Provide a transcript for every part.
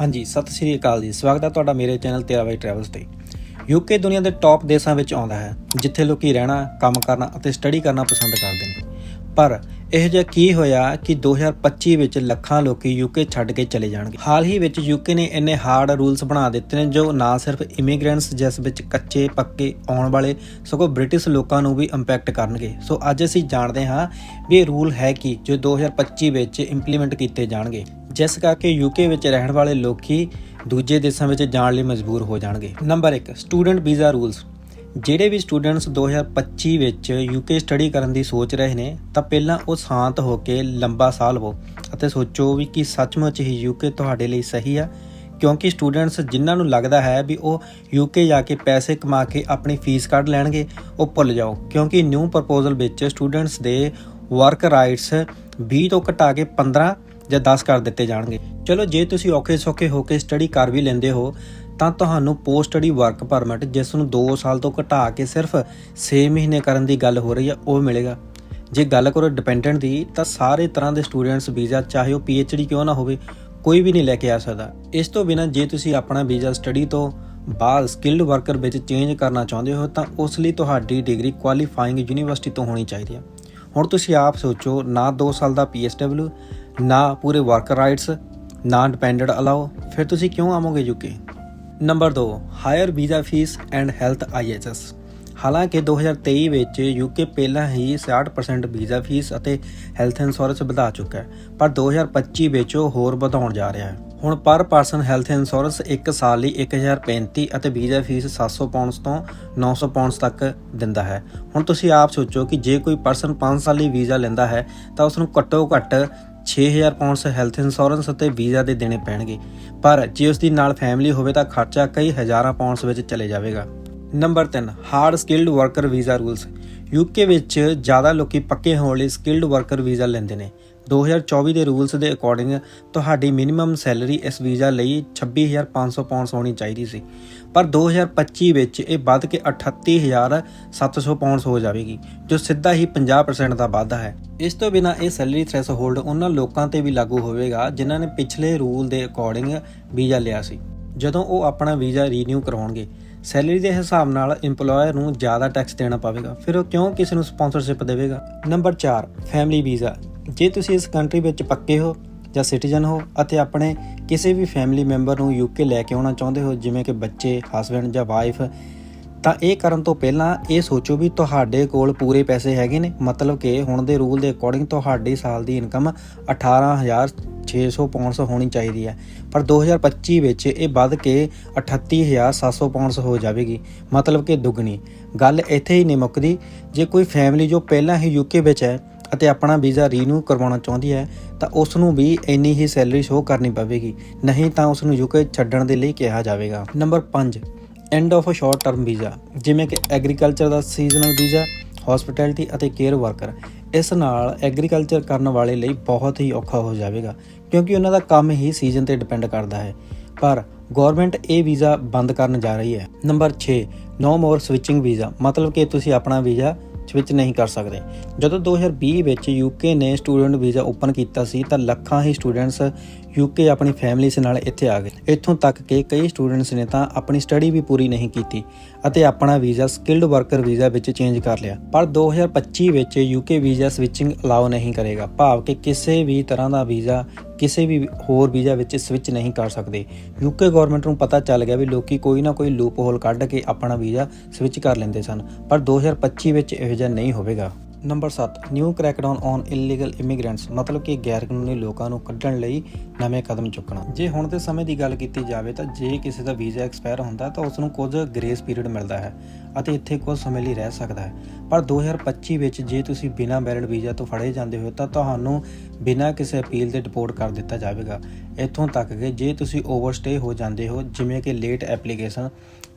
ਹਾਂਜੀ, ਸਤਿ ਸ਼੍ਰੀ ਅਕਾਲ ਜੀ। ਸਵਾਗਤ ਹੈ ਤੁਹਾਡਾ ਮੇਰੇ ਚੈਨਲ ਤੇਰਾ ਬਾਈ ਟਰੈਵਲਸ ਤੇ। ਯੂਕੇ ਦੁਨੀਆ ਦੇ ਟੌਪ ਦੇਸ਼ਾਂ ਵਿੱਚ ਆਉਂਦਾ ਹੈ, ਜਿੱਥੇ ਲੋਕੀ ਰਹਿਣਾ, ਕੰਮ ਕਰਨਾ ਅਤੇ ਸਟੱਡੀ ਕਰਨਾ ਪਸੰਦ ਕਰਦੇ ਨੇ। ਪਰ ਇਹ ਜਿਹਾ ਕੀ ਹੋਇਆ ਕਿ 2025 ਵਿੱਚ ਲੱਖਾਂ ਲੋਕੀ ਯੂਕੇ ਛੱਡ ਕੇ ਚਲੇ ਜਾਣਗੇ। ਹਾਲ ਹੀ ਵਿੱਚ ਯੂਕੇ ਨੇ ਇੰਨੇ ਹਾਰਡ ਰੂਲਸ ਬਣਾ ਦਿੱਤੇ ਨੇ, ਜੋ ਨਾ ਸਿਰਫ ਇਮੀਗ੍ਰੈਂਟਸ ਜਿਸ ਵਿੱਚ ਕੱਚੇ, ਪੱਕੇ, ਆਉਣ ਵਾਲੇ, ਸਗੋਂ ਬ੍ਰਿਟਿਸ਼ ਲੋਕਾਂ ਨੂੰ ਵੀ ਇੰਪੈਕਟ ਕਰਨਗੇ। ਸੋ ਅੱਜ ਅਸੀਂ ਜਾਣਦੇ ਹਾਂ ਵੀ ਇਹ ਰੂਲ ਹੈ ਕੀ, ਜੋ 2025 ਵਿੱਚ ਇੰਪਲੀਮੈਂਟ ਕੀਤੇ ਜਾਣਗੇ। ਜਿਸ ਕਰਕੇ ਯੂਕੇ ਵਿੱਚ ਰਹਿਣ ਵਾਲੇ ਲੋਕੀ ਦੂਜੇ ਦੇਸ਼ਾਂ ਵਿੱਚ ਜਾਣ ਲਈ ਮਜਬੂਰ ਹੋ ਜਾਣਗੇ। Number 1 student visa rules. ਜਿਹੜੇ ਵੀ ਸਟੂਡੈਂਟਸ 2025 ਵਿੱਚ ਯੂਕੇ ਸਟੱਡੀ ਕਰਨ ਦੀ ਸੋਚ ਰਹੇ ਨੇ, ਤਾਂ ਪਹਿਲਾਂ ਉਹ ਸ਼ਾਂਤ ਹੋ ਕੇ ਲੰਬਾ ਸਾਹ ਲਵੋ ਅਤੇ ਸੋਚੋ ਵੀ ਕਿ ਸੱਚਮੁੱਚ ਹੀ ਯੂਕੇ ਤੁਹਾਡੇ ਲਈ ਸਹੀ ਆ, ਕਿਉਂਕਿ ਸਟੂਡੈਂਟਸ ਜਿਨ੍ਹਾਂ ਨੂੰ ਲੱਗਦਾ ਹੈ ਵੀ ਉਹ ਯੂਕੇ ਜਾ ਕੇ ਪੈਸੇ ਕਮਾ ਕੇ ਆਪਣੀ ਫੀਸ ਕੱਢ ਲੈਣਗੇ, ਉਹ ਭੁੱਲ ਜਾਓ। ਕਿਉਂਕਿ ਨਿਊ ਪ੍ਰਪੋਜ਼ਲ ਵਿੱਚ ਸਟੂਡੈਂਟਸ ਦੇ ਵਰਕ ਰਾਈਟਸ 20 ਤੋਂ ਘਟਾ ਕੇ 15 ਜਾਂ 10 ਕਰ ਦਿੱਤੇ ਜਾਣਗੇ। ਚਲੋ, ਜੇ ਤੁਸੀਂ ਔਖੇ ਸੌਖੇ ਹੋ ਕੇ ਸਟੱਡੀ ਕਰ ਵੀ ਲੈਂਦੇ ਹੋ, ਤਾਂ ਤੁਹਾਨੂੰ ਪੋਸਟ ਸਟੱਡੀ ਵਰਕ ਪਰਮਿਟ ਜਿਸ ਨੂੰ 2 ਸਾਲ ਤੋਂ ਘਟਾ ਕੇ ਸਿਰਫ 6 ਮਹੀਨੇ ਕਰਨ ਦੀ ਗੱਲ ਹੋ ਰਹੀ ਹੈ ਉਹ ਮਿਲੇਗਾ। ਜੇ ਗੱਲ ਕਰੋ ਡਿਪੈਂਡੈਂਟ ਦੀ, ਤਾਂ ਸਾਰੇ ਤਰ੍ਹਾਂ ਦੇ ਸਟੂਡੈਂਟਸ ਵੀਜ਼ਾ, ਚਾਹੇ ਉਹ ਡੀ ਕਿਉਂ ਨਾ ਹੋਵੇ, ਕੋਈ ਵੀ ਨਹੀਂ ਲੈ ਕੇ ਆ ਸਕਦਾ। ਇਸ ਤੋਂ ਬਿਨਾਂ ਜੇ ਤੁਸੀਂ ਆਪਣਾ ਵੀਜ਼ਾ ਸਟੱਡੀ ਤੋਂ ਬਾਅਦ ਸਕਿਲਡ ਵਰਕਰ ਵਿੱਚ ਚੇਂਜ ਕਰਨਾ ਚਾਹੁੰਦੇ ਹੋ, ਤਾਂ ਉਸ ਲਈ ਤੁਹਾਡੀ ਡਿਗਰੀ ਕੁਆਲੀਫਾਈਂਗ ਯੂਨੀਵਰਸਿਟੀ ਤੋਂ ਹੋਣੀ ਚਾਹੀਦੀ ਹੈ ਹੁਣ ਤੁਸੀਂ ਆਪ ਸੋਚੋ, ਨਾ 2 ਸਾਲ ਦਾ ਪੀਐਸਡਬਲਯੂ ਨਾ ਪੂਰੇ ਵਰਕ ਰਾਈਟਸ ਨਾ ਡਿਪੈਂਡੈਂਟ ਅਲਾਓ ਫਿਰ ਤੁਸੀਂ ਕਿਉਂ ਆਵੋਗੇ UK number 2 higher visa fee and health IHS ਹਾਲਾਂਕਿ 2023 ਵਿੱਚ ਯੂਕੇ ਪਹਿਲਾਂ ਹੀ 66% ਵੀਜ਼ਾ ਫੀਸ ਅਤੇ ਹੈਲਥ ਇੰਸ਼ੋਰੈਂਸ ਵਧਾ ਚੁੱਕਾ ਹੈ, ਪਰ 2025 ਵਿੱਚ ਉਹ ਹੋਰ ਵਧਾਉਣ ਜਾ ਰਿਹਾ ਹੈ। ਹੁਣ ਪਰ ਪਰਸਨ ਹੈਲਥ ਇੰਸ਼ੋਰੈਂਸ 1 ਸਾਲ ਲਈ 1035 ਅਤੇ ਵੀਜ਼ਾ ਫੀਸ 700 ਪਾਉਂਡਸ ਤੋਂ 900 ਪਾਉਂਡਸ ਤੱਕ ਦਿੰਦਾ ਹੈ। ਹੁਣ ਤੁਸੀਂ ਆਪ ਸੋਚੋ ਕਿ ਜੇ ਕੋਈ ਪਰਸਨ 5 ਸਾਲ ਲਈ ਵੀਜ਼ਾ ਲੈਂਦਾ ਹੈ, ਤਾਂ ਉਸ ਨੂੰ ਘੱਟੋ ਘੱਟ 6000 ਪਾਉਂਡਸ ਹੈਲਥ ਇੰਸ਼ੋਰੈਂਸ ਅਤੇ ਵੀਜ਼ਾ ਦੇ ਦੇਣੇ ਪੈਣਗੇ। ਪਰ ਜੇ ਉਸ ਦੀ ਨਾਲ ਫੈਮਿਲੀ ਹੋਵੇ ਤਾਂ ਖਰਚਾ ਕਈ ਹਜ਼ਾਰਾਂ ਪਾਉਂਡਸ ਵਿੱਚ ਚਲੇ ਜਾਵੇਗਾ। Number 3 hard skilled worker visa rules UK ਵਿੱਚ ਜ਼ਿਆਦਾ ਲੋਕੀ ਪੱਕੇ ਹੋਣ ਲਈ ਸਕਿਲਡ ਵਰਕਰ ਵੀਜ਼ਾ ਲੈਂਦੇ ਨੇ। 2024 ਦੇ ਰੂਲਸ ਦੇ ਅਕੋਰਡਿੰਗ ਤੁਹਾਡੀ ਮਿਨੀਮਮ ਸੈਲਰੀ ਇਸ ਵੀਜ਼ਾ ਲਈ 26500 ਪਾਉਂਡਸ ਹੋਣੀ ਚਾਹੀਦੀ ਸੀ। ਪਰ 2025 ਵਿੱਚ ਇਹ ਵੱਧ ਕੇ 38700 ਪਾਉਂਡਸ ਹੋ ਜਾਵੇਗੀ, ਜੋ ਸਿੱਧਾ ਹੀ 50% ਦਾ ਵਾਧਾ ਹੈ। ਇਸ ਤੋਂ ਬਿਨਾ ਇਹ ਸੈਲਰੀ ਥ੍ਰੈਸ਼ਹੋਲਡ ਉਹਨਾਂ ਲੋਕਾਂ ਤੇ ਵੀ ਲਾਗੂ ਹੋਵੇਗਾ, ਜਿਨ੍ਹਾਂ ਨੇ ਪਿਛਲੇ ਰੂਲ ਦੇ ਅਕੋਰਡਿੰਗ ਵੀਜ਼ਾ ਲਿਆ ਸੀ। ਜਦੋਂ ਉਹ ਆਪਣਾ ਵੀਜ਼ਾ ਰੀਨਿਊ ਕਰਵਾਉਣਗੇ ਸੈਲਰੀ ਦੇ ਹਿਸਾਬ ਨਾਲ EMPLOYER ਨੂੰ ਜ਼ਿਆਦਾ ਟੈਕਸ ਦੇਣਾ ਪਵੇਗਾ। ਫਿਰ ਉਹ ਕਿਉਂ ਕਿਸੇ ਨੂੰ ਸਪਾਂਸਰਸ਼ਿਪ ਦੇਵੇਗਾ? Number 4 family visa. ਜੇ ਤੁਸੀਂ ਇਸ ਕੰਟਰੀ ਵਿੱਚ ਪੱਕੇ ਹੋ ਜਾਂ ਸਿਟੀਜ਼ਨ ਹੋ ਅਤੇ ਆਪਣੇ ਕਿਸੇ ਵੀ ਫੈਮਿਲੀ ਮੈਂਬਰ ਨੂੰ ਯੂਕੇ ਲੈ ਕੇ ਆਉਣਾ ਚਾਹੁੰਦੇ ਹੋ, ਜਿਵੇਂ ਕਿ ਬੱਚੇ ਹਸਬੰਡ ਜਾਂ ਵਾਈਫ ਤਾਂ ਇਹ ਕਰਨ ਤੋਂ ਪਹਿਲਾਂ ਇਹ ਸੋਚੋ ਵੀ ਤੁਹਾਡੇ ਕੋਲ ਪੂਰੇ ਪੈਸੇ ਹੈਗੇ ਨੇ। ਮਤਲਬ ਕਿ ਹੁਣ ਦੇ ਰੂਲ ਦੇ ਅਕੋਰਡਿੰਗ ਤੁਹਾਡੀ ਸਾਲ ਦੀ ਇਨਕਮ 18600 ਪਾਉਂਡਸ ਹੋਣੀ ਚਾਹੀਦੀ ਹੈ। ਪਰ 2025 ਵਿੱਚ ਇਹ ਵੱਧ ਕੇ 38700 ਪਾਉਂਡਸ ਹੋ ਜਾਵੇਗੀ। ਮਤਲਬ ਕਿ ਦੁੱਗਣੀ। ਗੱਲ ਇੱਥੇ ਹੀ ਨਹੀਂ ਮੁੱਕਦੀ। ਜੇ ਕੋਈ ਫੈਮਿਲੀ ਜੋ ਪਹਿਲਾਂ ਹੀ ਯੂਕੇ ਵਿੱਚ ਹੈ ਅਤੇ ਆਪਣਾ ਵੀਜ਼ਾ ਰੀਨਿਊ ਕਰਵਾਉਣਾ ਚਾਹੁੰਦੀ ਹੈ, ਤਾਂ ਉਸ ਨੂੰ ਵੀ ਇੰਨੀ ਹੀ ਸੈਲਰੀ ਸ਼ੋਅ ਕਰਨੀ ਪਵੇਗੀ। ਨਹੀਂ ਤਾਂ ਉਸ ਨੂੰ ਯੂਕੇ ਛੱਡਣ ਦੇ ਲਈ ਕਿਹਾ ਜਾਵੇਗਾ। Number 5 end of a short term visa, ਜਿਵੇਂ ਕਿ ਐਗਰੀਕਲਚਰ ਦਾ ਸੀਜ਼ਨਲ ਵੀਜ਼ਾ ਹਸਪਿਟੈਲਿਟੀ ਅਤੇ ਕੇਅਰ ਵਰਕਰ ਇਸ ਨਾਲ ਐਗਰੀਕਲਚਰ ਕਰਨ ਵਾਲੇ ਲਈ ਬਹੁਤ ਹੀ ਔਖਾ ਹੋ ਜਾਵੇਗਾ, ਕਿਉਂਕਿ ਉਹਨਾਂ ਦਾ ਕੰਮ ਹੀ ਸੀਜ਼ਨ ਤੇ ਡਿਪੈਂਡ ਕਰਦਾ ਹੈ। ਪਰ ਗਵਰਨਮੈਂਟ ਇਹ ਵੀਜ਼ਾ ਬੰਦ ਕਰਨ ਜਾ ਰਹੀ ਹੈ। Number 6 no more switching visa, ਮਤਲਬ ਕਿ ਤੁਸੀਂ ਆਪਣਾ ਵੀਜ਼ਾ ਵਿੱਚ ਨਹੀਂ ਕਰ ਸਕਦੇ। ਜਦੋਂ 2020 ਵਿੱਚ ਯੂਕੇ ਨੇ ਸਟੂਡੈਂਟ ਵੀਜ਼ਾ ਓਪਨ ਕੀਤਾ ਸੀ ਤਾਂ ਲੱਖਾਂ ਹੀ ਸਟੂਡੈਂਟਸ ਯੂਕੇ ਆਪਣੀ ਫੈਮਿਲੀਜ਼ ਨਾਲ ਇੱਥੇ ਆ ਗਏ। ਇੱਥੋਂ ਤੱਕ ਕਿ ਕਈ ਸਟੂਡੈਂਟਸ ਨੇ ਤਾਂ ਆਪਣੀ ਸਟੱਡੀ ਵੀ ਪੂਰੀ ਨਹੀਂ ਕੀਤੀ ਅਤੇ ਆਪਣਾ ਵੀਜ਼ਾ ਸਕਿਲਡ ਵਰਕਰ ਵੀਜ਼ਾ ਵਿੱਚ ਚੇਂਜ ਕਰ ਲਿਆ। ਪਰ 2025 ਵਿੱਚ ਯੂਕੇ ਵੀਜ਼ਾ ਸਵਿਚਿੰਗ ਅਲਾਉ ਨਹੀਂ ਕਰੇਗਾ। ਭਾਵ ਕਿ ਕਿਸੇ ਵੀ ਤਰ੍ਹਾਂ ਦਾ ਵੀਜ਼ਾ ਕਿਸੇ ਵੀ ਹੋਰ ਵੀਜ਼ਾ ਵਿੱਚ ਸਵਿਚ ਨਹੀਂ ਕਰ ਸਕਦੇ। ਯੂਕੇ ਗਵਰਨਮੈਂਟ ਨੂੰ ਪਤਾ ਚੱਲ ਗਿਆ ਵੀ ਲੋਕੀ ਕੋਈ ਨਾ ਕੋਈ ਲੂਪ ਹੋਲ ਕੱਢ ਕੇ ਆਪਣਾ ਵੀਜ਼ਾ ਸਵਿਚ ਕਰ ਲੈਂਦੇ ਸਨ। ਪਰ 2025 ਵਿੱਚ ਇਹੋ ਜਿਹਾ ਨਹੀਂ ਹੋਵੇਗਾ। Number 7 new crackdown on illegal immigrants ਮਤਲਬ ਕਿ ਗੈਰ ਕਾਨੂੰਨੀ ਲੋਕਾਂ ਨੂੰ ਕੱਢਣ ਲਈ ਨਵੇਂ ਕਦਮ ਚੁੱਕਣਾ। ਜੇ ਹੁਣ ਦੇ ਸਮੇਂ ਦੀ ਗੱਲ ਕੀਤੀ ਜਾਵੇ ਤਾਂ ਜੇ ਕਿਸੇ ਦਾ ਵੀਜ਼ਾ ਐਕਸਪਾਇਰ ਹੁੰਦਾ ਤਾਂ ਉਸ ਨੂੰ ਕੁਝ ਗ੍ਰੇਸ ਪੀਰੀਅਡ ਮਿਲਦਾ ਹੈ ਅਤੇ ਇੱਥੇ ਕੁਝ ਸਮੇਂ ਲਈ ਰਹਿ ਸਕਦਾ ਹੈ। ਪਰ 2025 ਵਿੱਚ ਜੇ ਤੁਸੀਂ ਬਿਨਾਂ ਵੈਲਿਡ ਵੀਜ਼ਾ ਤੋਂ ਫੜੇ ਜਾਂਦੇ ਹੋ ਤਾਂ ਤੁਹਾਨੂੰ ਬਿਨਾਂ ਕਿਸੇ ਅਪੀਲ ਦੇ ਡਿਪੋਰਟ ਕਰ ਦਿੱਤਾ ਜਾਵੇਗਾ। ਇੱਥੋਂ ਤੱਕ ਕਿ ਜੇ ਤੁਸੀਂ ਓਵਰਸਟੇ ਹੋ ਜਾਂਦੇ ਹੋ, ਜਿਵੇਂ ਕਿ ਲੇਟ ਐਪਲੀਕੇਸ਼ਨ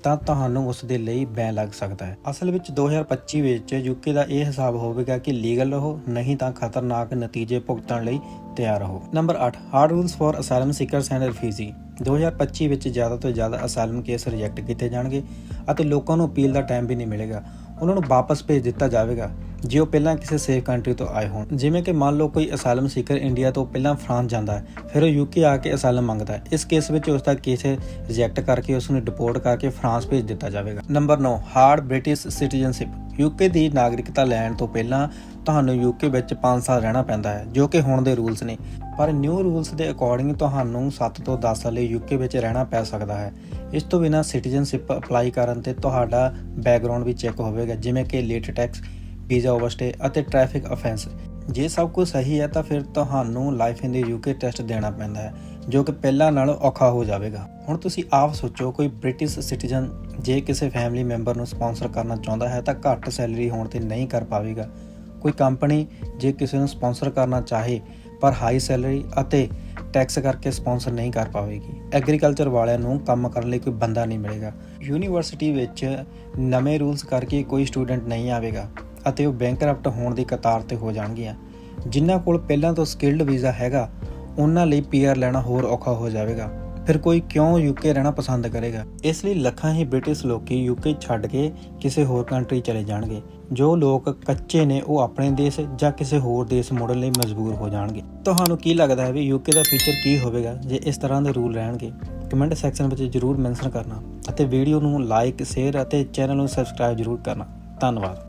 ਤਾਂ ਤੁਹਾਨੂੰ ਉਸ ਦੇ ਲਈ ਬੈਨ ਲੱਗ ਸਕਦਾ ਹੈ। ਅਸਲ ਵਿੱਚ 2025 ਵਿੱਚ ਯੂਕੇ ਦਾ ਇਹ ਹਿਸਾਬ ਹੋਵੇਗਾ ਕਿ ਲੀਗਲ ਰਹੋ, ਨਹੀਂ ਤਾਂ ਖਤਰਨਾਕ ਨਤੀਜੇ ਭੁਗਤਣ ਲਈ ਤਿਆਰ ਰਹੋ। Number 8 hard rules for asylum seekers and refugee 2025 ਵਿੱਚ ਜ਼ਿਆਦਾ ਤੋਂ ਜ਼ਿਆਦਾ ਅਸਾਈਲਮ ਕੇਸ ਰਿਜੈਕਟ ਕੀਤੇ ਜਾਣਗੇ ਅਤੇ ਲੋਕਾਂ ਨੂੰ ਅਪੀਲ ਦਾ ਟਾਈਮ ਵੀ ਨਹੀਂ ਮਿਲੇਗਾ। ਉਹਨਾਂ ਨੂੰ ਵਾਪਸ ਭੇਜ ਦਿੱਤਾ ਜਾਵੇਗਾ, ਜੇ ਉਹ ਪਹਿਲਾਂ ਕਿਸੇ ਸੇਫ ਕੰਟਰੀ ਤੋਂ ਆਏ ਹੋਣ। ਜਿਵੇਂ ਕਿ ਮੰਨ ਲਓ ਕੋਈ ਅਸਾਲਮ ਸੀਕਰ ਇੰਡੀਆ ਤੋਂ ਪਹਿਲਾਂ ਫਰਾਂਸ ਜਾਂਦਾ ਹੈ, ਫਿਰ ਉਹ ਯੂਕੇ ਆ ਕੇ ਅਸਾਲਮ ਮੰਗਦਾ ਹੈ। ਇਸ ਕੇਸ ਵਿੱਚ ਉਸ ਦਾ ਕੇਸ ਰਿਜੈਕਟ ਕਰਕੇ ਉਸ ਨੂੰ ਡਿਪੋਰਟ ਕਰਕੇ ਫਰਾਂਸ ਭੇਜ ਦਿੱਤਾ ਜਾਵੇਗਾ। Number 9 hard British citizenship UK ਦੀ ਨਾਗਰਿਕਤਾ ਲੈਣ ਤੋਂ ਪਹਿਲਾਂ ਤੁਹਾਨੂੰ ਯੂਕੇ ਵਿੱਚ 5 ਸਾਲ ਰਹਿਣਾ ਪੈਂਦਾ ਹੈ, ਜੋ ਕਿ ਹੁਣ ਦੇ ਰੂਲਸ ਨੇ। ਪਰ ਨਿਊ ਰੂਲਸ ਦੇ ਅਕੋਰਡਿੰਗ ਤੁਹਾਨੂੰ 7 ਤੋਂ 10 ਸਾਲ ਲਈ ਯੂਕੇ ਵਿੱਚ ਰਹਿਣਾ ਪੈ ਸਕਦਾ ਹੈ। ਇਸ ਤੋਂ ਬਿਨਾਂ ਸਿਟੀਜ਼ਨਸ਼ਿਪ ਅਪਲਾਈ ਕਰਨ ਤੇ ਤੁਹਾਡਾ ਬੈਕਗ੍ਰਾਉਂਡ ਵੀ ਚੈੱਕ ਹੋਵੇਗਾ, ਜਿਵੇਂ ਕਿ ਲੇਟ ਟੈਕਸ, ਵੀਜ਼ਾ ਓਵਰਸਟੇ ਅਤੇ ਟ੍ਰੈਫਿਕ ਅਫੈਂਸ ਜੇ ਸਭ ਕੁਝ ਸਹੀ ਹੈ ਤਾਂ ਫਿਰ ਤੁਹਾਨੂੰ life in the UK test ਦੇਣਾ ਪੈਂਦਾ ਹੈ, ਜੋ ਕਿ ਪਹਿਲਾਂ ਨਾਲੋਂ ਔਖਾ ਹੋ ਜਾਵੇਗਾ। ਹੁਣ ਤੁਸੀਂ ਆਪ ਸੋਚੋ, ਕੋਈ ਬ੍ਰਿਟਿਸ਼ ਸਿਟੀਜ਼ਨ ਜੇ ਕਿਸੇ ਫੈਮਿਲੀ ਮੈਂਬਰ ਨੂੰ ਸਪਾਂਸਰ ਕਰਨਾ ਚਾਹੁੰਦਾ ਹੈ ਤਾਂ ਘੱਟ ਸੈਲਰੀ ਹੋਣ ਤੇ ਨਹੀਂ ਕਰ ਪਾਵੇਗਾ। ਕੋਈ ਕੰਪਨੀ ਜੇ ਕਿਸੇ ਨੂੰ ਸਪਾਂਸਰ ਕਰਨਾ ਚਾਹੇ, ਪਰ ਹਾਈ ਸੈਲਰੀ ਅਤੇ ਟੈਕਸ ਕਰਕੇ ਸਪਾਂਸਰ ਨਹੀਂ ਕਰ ਪਾਵੇਗੀ। ਐਗਰੀਕਲਚਰ ਵਾਲਿਆਂ ਨੂੰ ਕੰਮ ਕਰਨ ਲਈ ਕੋਈ ਬੰਦਾ ਨਹੀਂ ਮਿਲੇਗਾ। ਯੂਨੀਵਰਸਿਟੀ ਵਿੱਚ ਨਵੇਂ ਰੂਲਸ ਕਰਕੇ ਕੋਈ ਸਟੂਡੈਂਟ ਨਹੀਂ ਆਵੇਗਾ ਅਤੇ ਉਹ ਬੈਂਕਰਪਟ ਹੋਣ ਦੀ ਕਤਾਰ ਤੇ ਹੋ ਜਾਣਗੀਆਂ। ਜਿਨ੍ਹਾਂ ਕੋਲ ਪਹਿਲਾਂ ਤੋਂ ਸਕਿਲਡ ਵੀਜ਼ਾ ਹੈਗਾ, ਉਹਨਾਂ ਲਈ ਪੀਆਰ ਲੈਣਾ ਹੋਰ ਔਖਾ ਹੋ ਜਾਵੇਗਾ। ਫਿਰ ਕੋਈ ਕਿਉਂ ਯੂਕੇ ਰਹਿਣਾ ਪਸੰਦ ਕਰੇਗਾ? ਇਸ ਲਈ ਲੱਖਾਂ ਹੀ ਬ੍ਰਿਟਿਸ਼ ਲੋਕੀ ਯੂਕੇ ਛੱਡ ਕੇ ਕਿਸੇ ਹੋਰ ਕੰਟਰੀ ਚਲੇ ਜਾਣਗੇ, ਜੋ ਲੋਕ ਕੱਚੇ ਨੇ, ਉਹ ਆਪਣੇ ਦੇਸ਼ ਜਾਂ ਕਿਸੇ ਹੋਰ ਦੇਸ਼ ਮੁੜਨ ਲਈ ਮਜਬੂਰ ਹੋ ਜਾਣਗੇ। ਤੁਹਾਨੂੰ ਕੀ ਲੱਗਦਾ ਹੈ ਵੀ ਯੂਕੇ ਦਾ ਫਿਊਚਰ ਕੀ ਹੋਵੇਗਾ, ਜੇ ਇਸ ਤਰ੍ਹਾਂ ਦੇ ਰੂਲ ਰਹਿਣਗੇ? ਕਮੈਂਟ ਸੈਕਸ਼ਨ ਵਿੱਚ ਜਰੂਰ ਮੈਂਸ਼ਨ ਕਰਨਾ ਅਤੇ ਵੀਡੀਓ ਨੂੰ ਲਾਈਕ ਸ਼ੇਅਰ ਅਤੇ ਚੈਨਲ ਨੂੰ ਸਬਸਕ੍ਰਾਈਬ ਜਰੂਰ ਕਰਨਾ। ਧੰਨਵਾਦ।